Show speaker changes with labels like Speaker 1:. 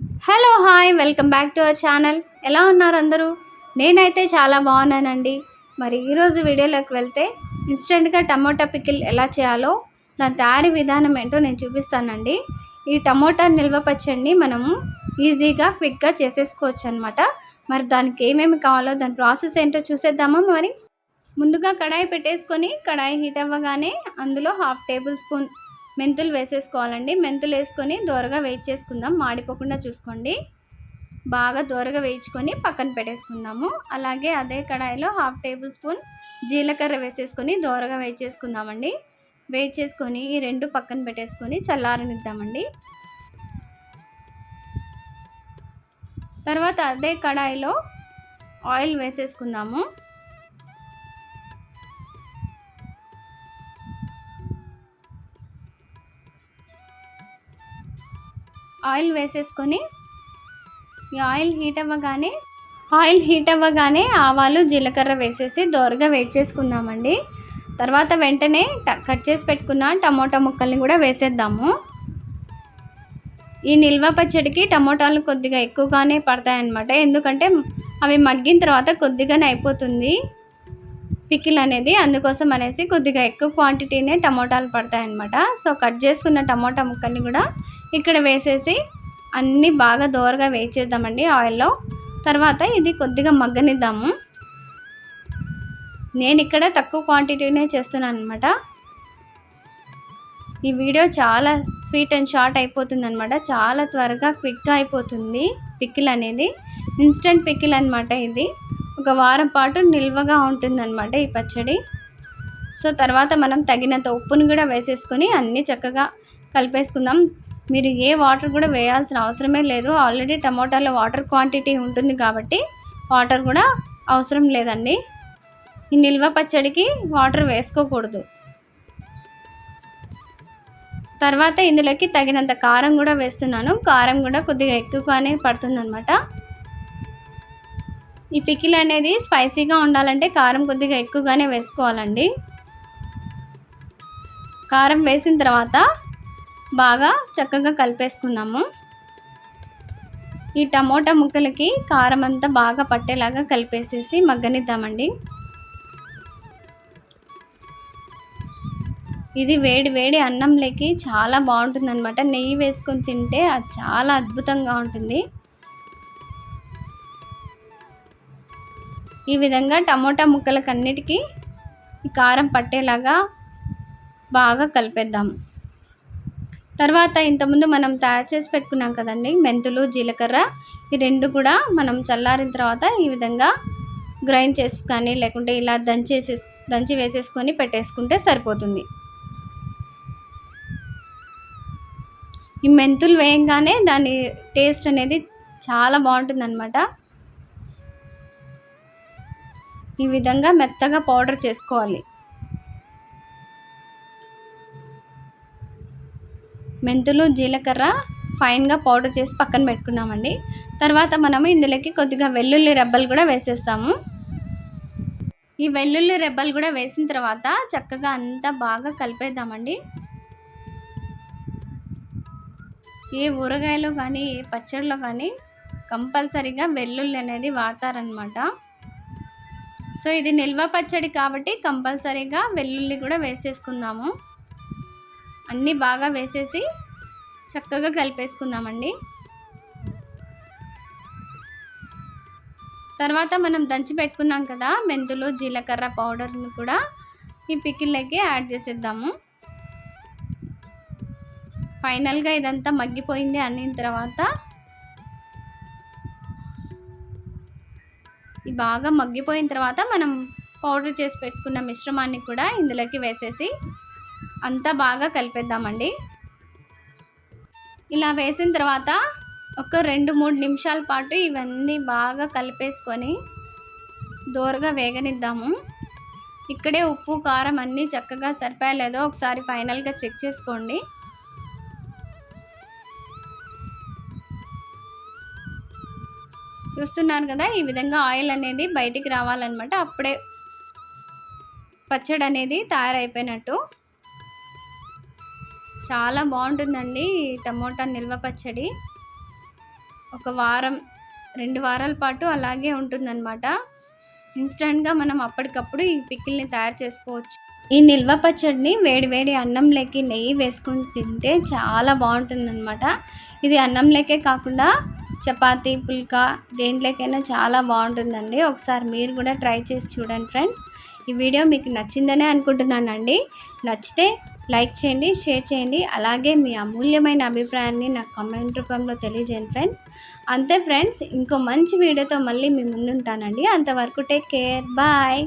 Speaker 1: Hello hi welcome back to our channel ఎలా ఉన్నారు అందరూ? నేనైతే చాలా బాగున్నానండి. మరి ఈరోజు వీడియోలోకి వెళ్తే ఇన్స్టెంట్గా టమోటా పికిల్ ఎలా చేయాలో దాని తయారీ విధానం ఏంటో నేను చూపిస్తానండి. ఈ టమోటా నిల్వ పచ్చడిని మనము ఈజీగా క్విక్గా చేసేసుకోవచ్చు అనమాట మరి దానికి ఏమేమి కావాలో దాని ప్రాసెస్ ఏంటో చూసేద్దామా మరి? ముందుగా కడాయి పెట్టేసుకొని కడాయి హీట్ అవ్వగానే అందులో హాఫ్ టేబుల్ స్పూన్ మెంతులు వేసేసుకోవాలండి. మెంతులు వేసుకొని దోరగా వేయించేసుకుందాం. మాడిపోకుండా చూసుకోండి. బాగా దోరగా వేయించుకొని పక్కన పెట్టేసుకుందాము. అలాగే అదే కడాయిలో హాఫ్ టేబుల్ స్పూన్ జీలకర్ర వేసేసుకొని దోరగా వేయించేసుకుందామండి. వేయించేసుకొని ఈ రెండు పక్కన పెట్టేసుకొని చల్లారనిద్దామండి. తర్వాత అదే కడాయిలో ఆయిల్ వేసేసుకుందాము. ఆయిల్ వేసేసుకొని ఈ ఆయిల్ హీట్ అవ్వగానే ఆయిల్ హీట్ అవ్వగానే ఆవాలు జీలకర్ర వేసేసి దోరగా వేట్ చేసుకుందామండి. తర్వాత వెంటనే కట్ చేసి పెట్టుకున్న టమోటా ముక్కల్ని కూడా వేసేద్దాము. ఈ నిల్వ పచ్చడికి టమోటాలు కొద్దిగా ఎక్కువగానే పడతాయన్నమాట. ఎందుకంటే అవి మగ్గిన తర్వాత కొద్దిగానే అయిపోతుంది పికిల్ అనేది అందుకోసం అనేసి కొద్దిగా ఎక్కువ క్వాంటిటీనే టమోటాలు పడతాయన్నమాట. సో కట్ చేసుకున్న టమోటా ముక్కల్ని కూడా ఇక్కడ వేసేసి అన్నీ బాగా దోరగా వేసేద్దామండి ఆయిల్లో. తర్వాత ఇది కొద్దిగా మగ్గనిద్దాము. నేను ఇక్కడ తక్కువ క్వాంటిటీనే చేస్తున్నాను అనమాట ఈ వీడియో చాలా స్వీట్ అండ్ షార్ట్ అయిపోతుంది అనమాట చాలా త్వరగా క్విక్గా అయిపోతుంది పికిల్ అనేది. ఇన్స్టెంట్ పికిల్ అనమాట ఇది. ఒక వారం పాటు నిల్వగా ఉంటుందన్నమాట ఈ పచ్చడి. సో తర్వాత మనం తగినంత ఉప్పును కూడా వేసేసుకొని అన్నీ చక్కగా కలిపేసుకుందాం. మీరు ఏ వాటర్ కూడా వేయాల్సిన అవసరమే లేదు. ఆల్రెడీ టమోటాలో వాటర్ క్వాంటిటీ ఉంటుంది కాబట్టి వాటర్ కూడా అవసరం లేదండి. ఈ నిల్వ పచ్చడికి వాటర్ వేసుకోకూడదు. తర్వాత ఇందులోకి తగినంత కారం కూడా వేస్తున్నాను. కారం కూడా కొద్దిగా ఎక్కువగానే పడుతుందన్నమాట. ఈ పికిల్ అనేది స్పైసీగా ఉండాలంటే కారం కొద్దిగా ఎక్కువగానే వేసుకోవాలండి. కారం వేసిన తర్వాత బాగా చక్కగా కలిపేసుకుందాము ఈ టమోటా ముక్కలకి కారం అంతా బాగా పట్టేలాగా కలిపేసేసి మగ్గనిద్దామండి. ఇది వేడి వేడి అన్నంలోకి చాలా బాగుంటుంది అనమాట నెయ్యి వేసుకొని తింటే అది చాలా అద్భుతంగా ఉంటుంది. ఈ విధంగా టమోటా ముక్కలకు అన్నిటికీ కారం పట్టేలాగా బాగా కలిపేద్దాము తర్వాత ఇంతకుముందు మనం తయారు చేసి పెట్టుకున్నాం కదండి మెంతులు జీలకర్ర ఈ రెండు కూడా మనం చల్లారిన తర్వాత ఈ విధంగా గ్రైండ్ చేసి కానీ లేకుంటే ఇలా దంచేసే దంచి వేసేసుకొని పెట్టేసుకుంటే సరిపోతుంది. ఈ మెంతులు వేయంగానే దాని టేస్ట్ అనేది చాలా బాగుంటుంది అనమాట ఈ విధంగా మెత్తగా పౌడర్ చేసుకోవాలి. మెంతులు జీలకర్ర ఫైన్గా పౌడర్ చేసి పక్కన పెట్టుకున్నామండి. తర్వాత మనము ఇందులోకి కొద్దిగా వెల్లుల్లి రెబ్బలు కూడా వేసేస్తాము. ఈ వెల్లుల్లి రెబ్బలు కూడా వేసిన తర్వాత చక్కగా అంతా బాగా కలిపేద్దామండి. ఏ ఊరగాయలో కానీ ఏ పచ్చడిలో కానీ కంపల్సరీగా వెల్లుల్లి అనేది వాడతారనమాట సో ఇది నిల్వ పచ్చడి కాబట్టి కంపల్సరీగా వెల్లుల్లి కూడా వేసేసుకుందాము. అన్నీ బాగా వేసేసి చక్కగా కలిపేసుకుందామండి. తర్వాత మనం దంచి పెట్టుకున్నాం కదా మెంతులు జీలకర్ర పౌడర్ని కూడా ఈ పికిల్లోకి యాడ్ చేసేద్దాము. ఫైనల్గా ఇదంతా మగ్గిపోయింది అన్నిన తర్వాత ఈ బాగా మగ్గిపోయిన తర్వాత మనం పౌడర్ చేసి పెట్టుకున్న మిశ్రమాన్ని కూడా ఇందులోకి వేసేసి అంతా బాగా కలిపేద్దామండి. ఇలా వేసిన తర్వాత ఒక రెండు మూడు నిమిషాల పాటు ఇవన్నీ బాగా కలిపేసుకొని దోరగా వేగనిద్దాము. ఇక్కడే ఉప్పు కారం అన్నీ చక్కగా సరిపోయలేదో ఒకసారి ఫైనల్గా చెక్ చేసుకోండి. చూస్తున్నారు కదా ఈ విధంగా ఆయిల్ అనేది బయటికి రావాలన్నమాట. అప్పుడే పచ్చడి అనేది తయారైపోయినట్టు. చాలా బాగుంటుందండి టమోటా నిల్వ పచ్చడి. ఒక వారం రెండు వారాల పాటు అలాగే ఉంటుందన్నమాట. ఇన్స్టెంట్గా మనం అప్పటికప్పుడు ఈ పికిల్ని తయారు చేసుకోవచ్చు. ఈ నిల్వ పచ్చడిని వేడివేడి అన్నంలోకి నెయ్యి వేసుకొని తింటే చాలా బాగుంటుందన్నమాట. ఇది అన్నంలోకే కాకుండా చపాతీ పుల్కా దేంట్లోకైనా చాలా బాగుంటుందండి. ఒకసారి మీరు కూడా ట్రై చేసి చూడండి ఫ్రెండ్స్. ఈ వీడియో మీకు నచ్చిందనే అనుకుంటున్నానండి. నచ్చితే లైక్ చేయండి షేర్ చేయండి. అలాగే మీ అమూల్యమైన అభిప్రాయాన్ని నాకు కామెంట్ రూపంలో తెలియజేయండి ఫ్రెండ్స్. అంతే ఫ్రెండ్స్ ఇంకో మంచి వీడియోతో మళ్ళీ మీ ముందుంటానండి. అంతవరకు టేక్ కేర్. బాయ్.